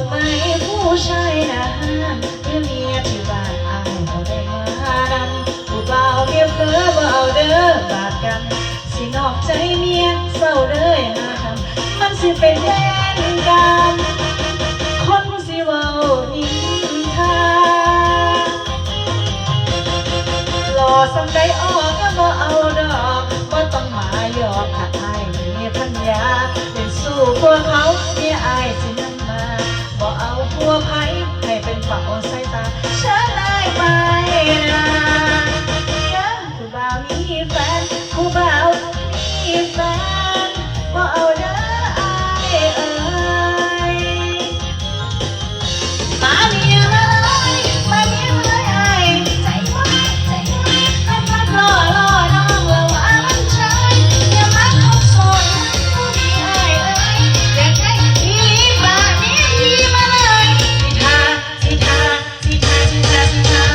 กไหมผู้ชายนะเพื่อเมียที่บ้านอายเอาได้มาดันำผู้เบาเรียบเบอร์บเอาเด้อบาดกัน สินอกใจเมียเศร้าเด้อหาทำมันสิเป็นแฟนกันคนสิเว้านินท่าหล่อส่งใจออกก็บ่เอาดอกบ่ต้องมาหยอกหักให้เมียพันยา กลัวภัยให้เป็นฝ่าอสายตาเชิญไลยไปนะนะผู้บ่าวมีแฟนผู้บ่าวมีแฟนบ่เอาเด้อไอายเอ้ยมา Bye.